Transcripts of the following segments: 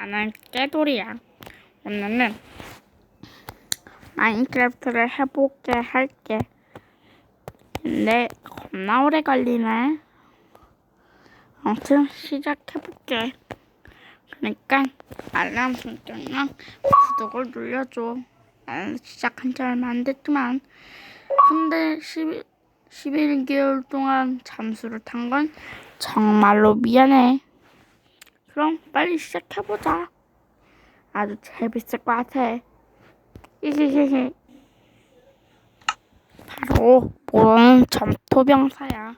나는 깨돌이야. 오늘은 마인크래프트를 해볼게 할게. 근데 겁나 오래 걸리네. 아무튼 시작해볼게. 그러니까 알람 설정이랑 구독을 눌러줘. 나는 시작한 지 얼마 안 됐지만 근데 11, 11개월 동안 잠수를 탄 건 정말로 미안해. 그럼 빨리 시작해보자. 아주 재밌을 것 같아. 히히히히. 바로 모르는 점토병사야.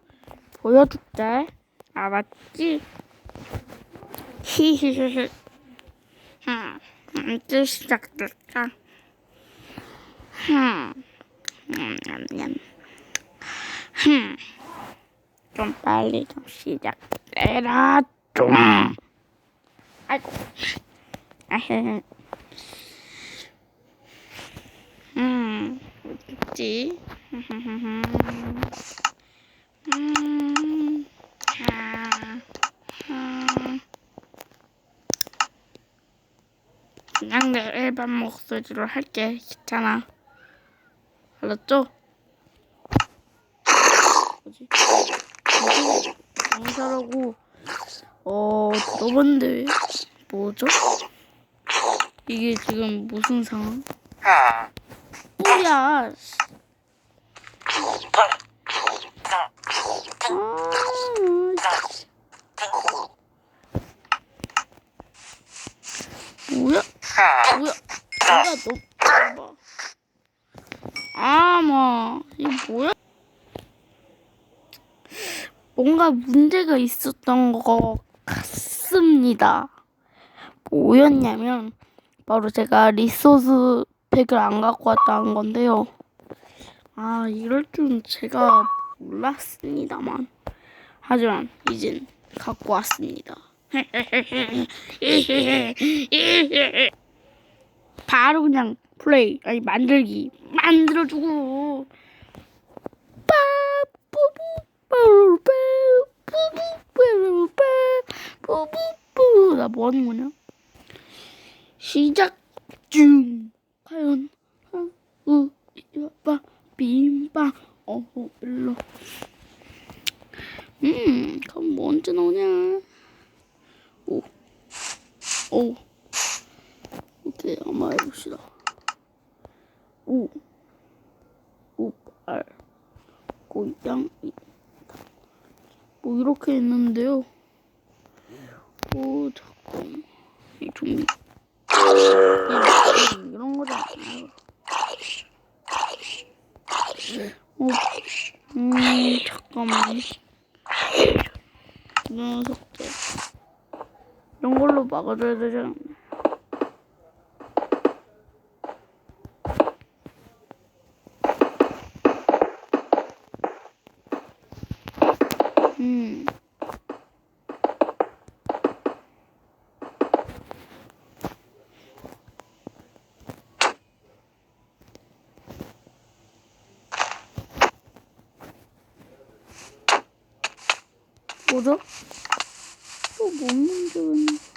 보여줄게. 알았지? 히히히히. 음, 언제 시작될까? 흠, 음, 좀 빨리 좀 시작해라, 좀. 아이고. 아헤. 음, 어딨지? 음, 아, 아. 그냥 내 일반 목소리로 할게. 귀찮아. 알았죠? 뭐지? 뭐지? 강사라고 어 들어봤는데 뭐죠? 이게 지금 무슨 상황? 뭐야? 씨. 아, 뭐야? 뭐야? 내가 너 봐봐. 아, 뭐, 이 뭐야? 뭔가 문제가 있었던 것 갔습니다. 뭐였냐면 바로 제가 리소스 팩을 안 갖고 왔다는 건데요. 아 이럴 줄은 제가 몰랐습니다만 하지만 이젠 갖고 왔습니다. 바로 그냥 플레이 아니 만들기 만들어주고 빠뿌뿌 빠뿌뿌 나 뭐하는 거냐? 시작 중. 과연 우 이봐 빔빵 어허 일로. 음 그럼 뭐 언제 나오냐? 오오. 오케이 한번 해봅시다. 오. 오팔 고양이. 뭐 이렇게 했는데요 오 잠깐 이 그냥 이런 거잖아요. 어, 음, 잠깐만. 이 녀석들. 이런 걸로 막아줘야 되지 않나? 음. 뭐죠? 또 못 만들었네.